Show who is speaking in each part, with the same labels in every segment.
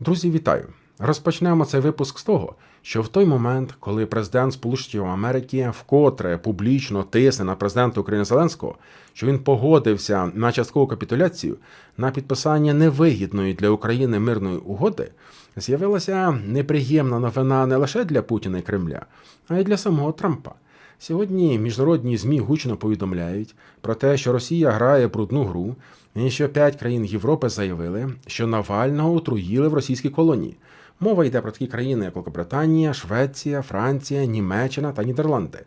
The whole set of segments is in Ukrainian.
Speaker 1: Друзі, вітаю! Розпочнемо цей випуск з того, що в той момент, коли президент Сполучених Америки вкотре публічно тисне на президента України Зеленського, що він погодився на часткову капітуляцію на підписання невигідної для України мирної угоди, з'явилася неприємна новина не лише для Путіна і Кремля, а й для самого Трампа. Сьогодні міжнародні ЗМІ гучно повідомляють про те, що Росія грає брудну гру, і що п'ять країн Європи заявили, що Навального отруїли в російській колонії. Мова йде про такі країни, як Великобританія, Швеція, Франція, Німеччина та Нідерланди.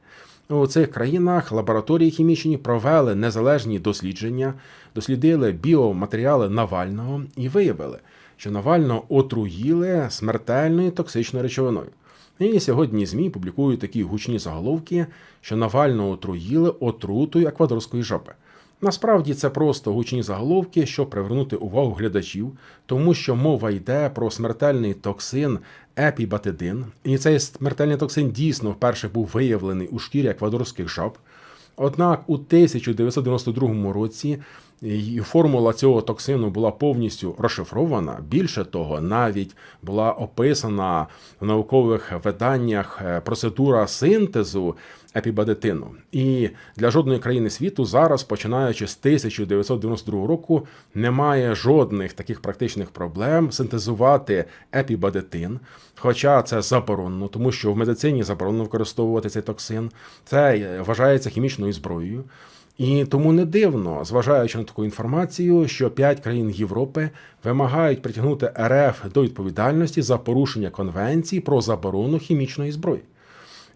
Speaker 1: У цих країнах лабораторії хімічні провели незалежні дослідження, дослідили біоматеріали Навального і виявили, що Навального отруїли смертельною токсичною речовиною. І сьогодні ЗМІ публікують такі гучні заголовки, що Навального отруїли отрутою еквадорської жаби. Насправді це просто гучні заголовки, щоб привернути увагу глядачів, тому що мова йде про смертельний токсин епібатидин. І цей смертельний токсин дійсно вперше був виявлений у шкірі еквадорських жаб. Однак у 1992 році і формула цього токсину була повністю розшифрована. Більше того, навіть була описана в наукових виданнях е, процедура синтезу епібадетину. І для жодної країни світу зараз, починаючи з 1992 року, немає жодних таких практичних проблем синтезувати епібадетин. Хоча це заборонено, тому що в медицині заборонено використовувати цей токсин. Це вважається хімічною зброєю. І тому не дивно, зважаючи на таку інформацію, що п'ять країн Європи вимагають притягнути РФ до відповідальності за порушення конвенції про заборону хімічної зброї.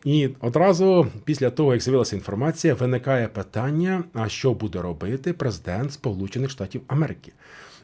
Speaker 1: І одразу після того, як з'явилася інформація, виникає питання: а що буде робити президент Сполучених Штатів Америки?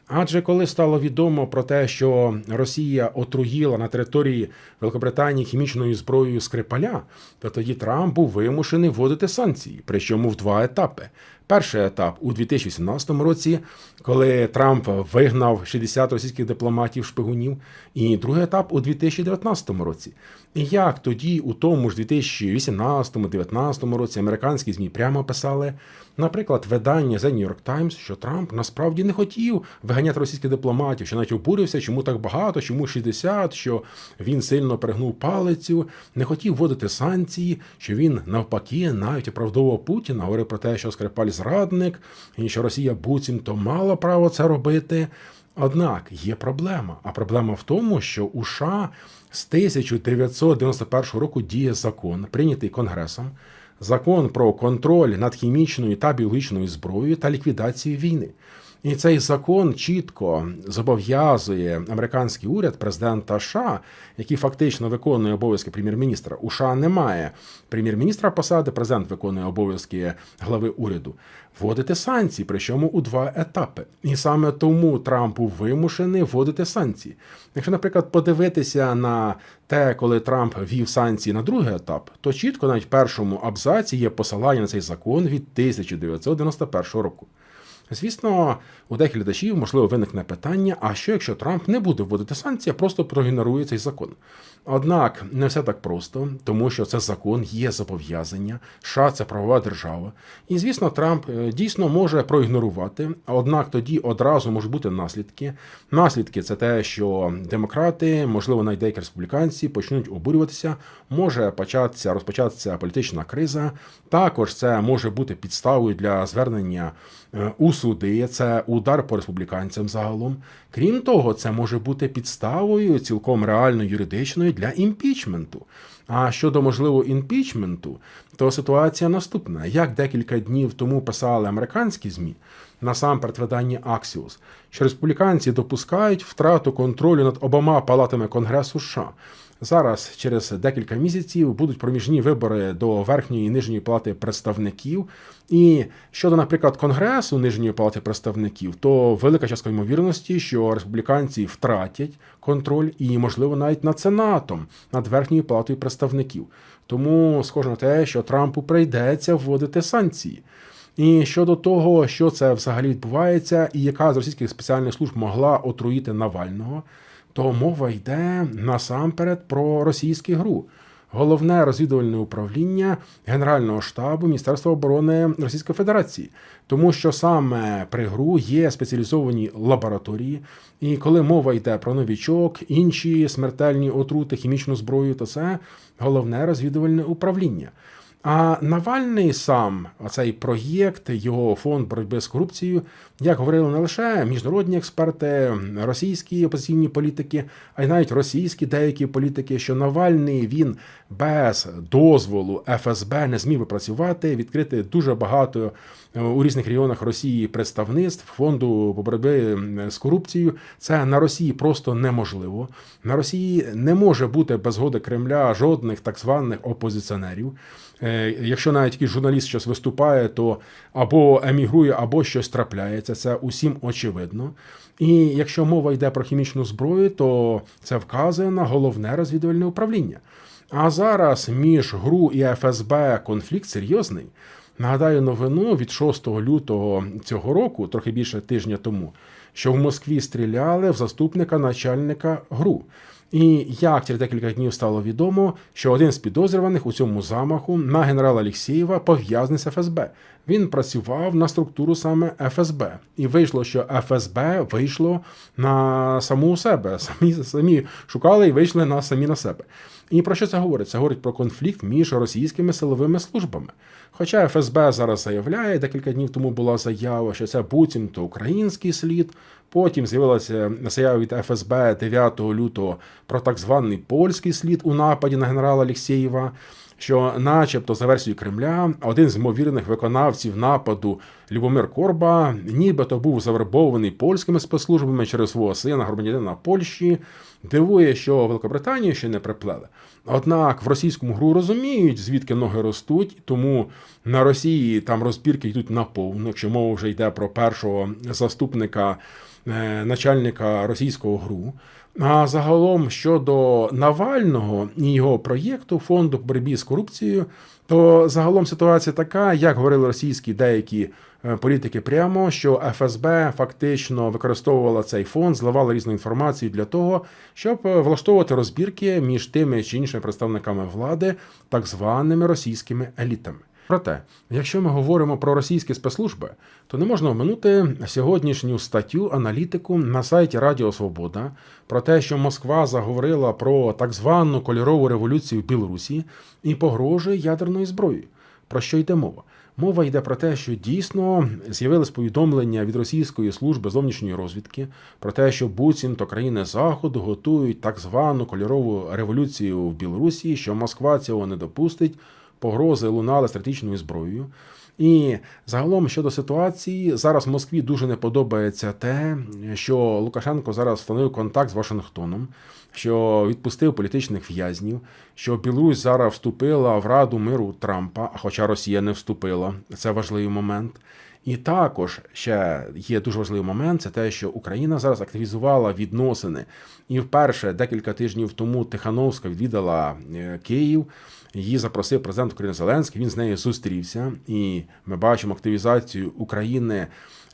Speaker 1: Адже коли стало відомо про те, що Росія отруїла на території Великобританії хімічною зброєю Скрипаля, то тоді Трамп був вимушений вводити санкції, причому в два етапи. Перший етап у 2018 році, коли Трамп вигнав 60 російських дипломатів шпигунів, і другий етап у 2019 році. І як тоді, у тому ж 2018-2019 році, американські змі прямо писали, наприклад, видання The New York Times, що Трамп насправді не хотів виганяти російських дипломатів, що навіть обурився, чому так багато, чому 60, що він сильно перегнув палицю, не хотів вводити санкції, що він навпаки навіть оправдовував Путіна, говорив про те, що Скрипаль зрадник, і що Росія буцімто мала право це робити. Однак є проблема. А проблема в тому, що у США з 1991 року діє закон, прийнятий Конгресом, закон про контроль над хімічною та біологічною зброєю та ліквідацію війни. І цей закон чітко зобов'язує американський уряд президента США, який фактично виконує обов'язки прем'єр-міністра. У США немає прем'єр-міністра посади, президент виконує обов'язки глави уряду. Вводити санкції, причому у два етапи. І саме тому Трамп був вимушений вводити санкції. Якщо, наприклад, подивитися на те, коли Трамп ввів санкції на другий етап, то чітко навіть в першому абзаці є посилання на цей закон від 1991 року. Звісно, у деяких глядачів можливо виникне питання: а що якщо Трамп не буде вводити санкції, а просто проігнорує цей закон? Однак не все так просто, тому що це закон є зобов'язання, США це правова держава. І звісно, Трамп е, дійсно може проігнорувати. Однак тоді одразу можуть бути наслідки. Наслідки це те, що демократи, можливо, навіть деякі республіканці почнуть обурюватися, може початися розпочатися політична криза. Також це може бути підставою для звернення у суди. Це удар по республіканцям загалом. Крім того, це може бути підставою цілком реально юридичною для імпічменту. А щодо можливого імпічменту, то ситуація наступна. Як декілька днів тому писали американські ЗМІ, насамперед видання Axios, що республіканці допускають втрату контролю над обома палатами Конгресу США. Зараз, через декілька місяців, будуть проміжні вибори до верхньої і нижньої палати представників. І щодо, наприклад, Конгресу нижньої палати представників, то велика частка ймовірності, що республіканці втратять контроль і, можливо, навіть над Сенатом, над верхньою палатою представників. Тому схоже на те, що Трампу прийдеться вводити санкції. І щодо того, що це взагалі відбувається, і яка з російських спеціальних служб могла отруїти Навального, то мова йде насамперед про російську гру. головне розвідувальне управління Генерального штабу Міністерства оборони Російської Федерації, тому що саме при ГРУ є спеціалізовані лабораторії, і коли мова йде про новічок, інші смертельні отрути, хімічну зброю, то це головне розвідувальне управління. А Навальний сам цей проєкт, його фонд боротьби з корупцією, як говорили не лише міжнародні експерти, російські опозиційні політики, а й навіть російські деякі політики, що Навальний він без дозволу ФСБ не зміг би працювати, відкрити дуже багато е, у різних регіонах Росії представництв фонду боротьби з корупцією. Це на Росії просто неможливо. На Росії не може бути без згоди Кремля жодних так званих опозиціонерів. Е, якщо навіть якийсь журналіст щось виступає, то або емігрує, або щось трапляється. Це усім очевидно. І якщо мова йде про хімічну зброю, то це вказує на головне розвідувальне управління. А зараз між ГРУ і ФСБ конфлікт серйозний. Нагадаю новину від 6 лютого цього року, трохи більше тижня тому, що в Москві стріляли в заступника начальника ГРУ. І як через декілька днів стало відомо, що один з підозрюваних у цьому замаху на генерала Алєксєєва пов'язаний з ФСБ. Він працював на структуру саме ФСБ, і вийшло, що ФСБ вийшло на саму себе. Самі самі шукали і вийшли на самі на себе. І про що це говорить? Це говорить про конфлікт між російськими силовими службами. Хоча ФСБ зараз заявляє, декілька днів тому була заява, що це буцімто український слід. Потім з'явилася заява від ФСБ 9 лютого про так званий польський слід у нападі на генерала Алєксєєва що, начебто, за версією Кремля, один з ймовірних виконавців нападу Любомир Корба, нібито був завербований польськими спецслужбами через свого сина, громадянина Польщі. Дивує, що Великобританію ще не приплели. Однак в російському гру розуміють, звідки ноги ростуть, тому на Росії там розбірки йдуть наповну, якщо мова вже йде про першого заступника е, начальника російського гру. А загалом щодо Навального і його проєкту фонду боротьби з корупцією, то загалом ситуація така, як говорили російські деякі е, політики, прямо що ФСБ фактично використовувала цей фонд, зливала різну інформацію для того, щоб е, влаштовувати розбірки між тими чи іншими представниками влади, так званими російськими елітами. Проте, якщо ми говоримо про російські спецслужби, то не можна оминути сьогоднішню статтю аналітику на сайті Радіо Свобода про те, що Москва заговорила про так звану кольорову революцію в Білорусі і погрожує ядерною зброєю. Про що йде мова? Мова йде про те, що дійсно з'явились повідомлення від російської служби зовнішньої розвідки про те, що буцімто країни Заходу готують так звану кольорову революцію в Білорусі, що Москва цього не допустить погрози лунали стратегічною зброєю. І загалом щодо ситуації, зараз Москві дуже не подобається те, що Лукашенко зараз встановив контакт з Вашингтоном, що відпустив політичних в'язнів, що Білорусь зараз вступила в Раду миру Трампа, хоча Росія не вступила. Це важливий момент. І також ще є дуже важливий момент: це те, що Україна зараз активізувала відносини. І вперше декілька тижнів тому Тихановська відвідала е, Київ. Її запросив президент України Зеленський. Він з нею зустрівся, і ми бачимо активізацію України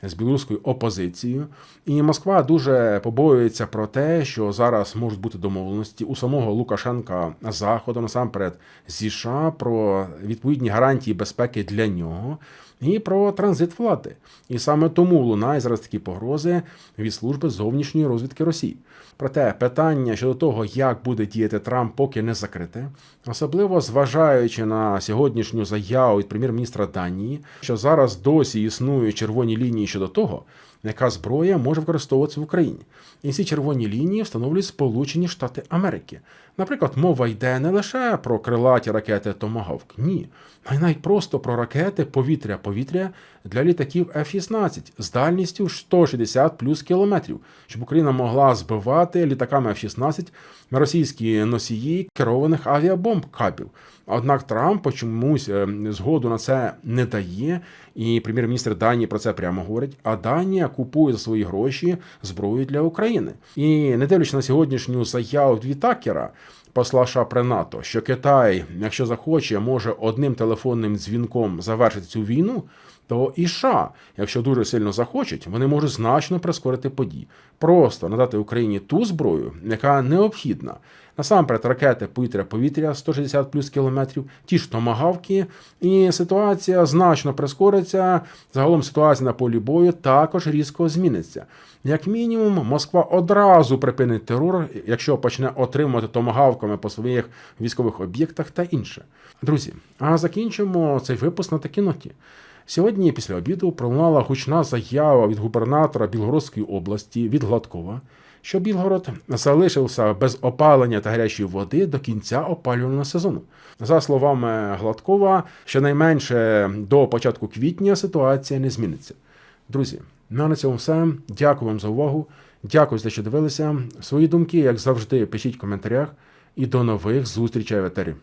Speaker 1: з білоруською опозицією. І Москва дуже побоюється про те, що зараз можуть бути домовленості у самого Лукашенка заходу, насамперед зі США про відповідні гарантії безпеки для нього і про транзит влади. І саме тому лунає зараз такі погрози від служби зовнішньої розвідки Росії. Проте питання щодо того, як буде діяти Трамп, поки не закрите, особливо зважаючи на сьогоднішню заяву від прем'єр-міністра Данії, що зараз досі існують червоні лінії щодо того, яка зброя може використовуватися в Україні. І ці червоні лінії встановлюють Сполучені Штати Америки. Наприклад, мова йде не лише про крилаті ракети Томагавк, ні, а й навіть просто про ракети повітря-повітря для літаків F-16 з дальністю 160 плюс кілометрів, щоб Україна могла збивати літаками F-16 на російські носії керованих авіабомб кабів. Однак Трамп чомусь е, згоду на це не дає, і прем'єр-міністр Данії про це прямо говорить. А Данія купує за свої гроші зброю для України. І не дивлячись на сьогоднішню заяву від посла США при НАТО, що Китай, якщо захоче, може одним телефонним дзвінком завершити цю війну то і США, якщо дуже сильно захочуть, вони можуть значно прискорити події, просто надати Україні ту зброю, яка необхідна. Насамперед, ракети повітря-повітря 160 плюс кілометрів, ті ж томагавки, і ситуація значно прискориться. Загалом ситуація на полі бою також різко зміниться. Як мінімум, Москва одразу припинить терор, якщо почне отримувати томагавками по своїх військових об'єктах та інше. Друзі, а закінчимо цей випуск на такій ноті. Сьогодні, після обіду, пролунала гучна заява від губернатора Білгородської області від Гладкова, що Білгород залишився без опалення та гарячої води до кінця опалювального сезону. За словами Гладкова, щонайменше до початку квітня ситуація не зміниться. Друзі, ну на цьому все. Дякую вам за увагу. Дякую за що дивилися. Свої думки, як завжди, пишіть в коментарях. І до нових зустрічей в етері.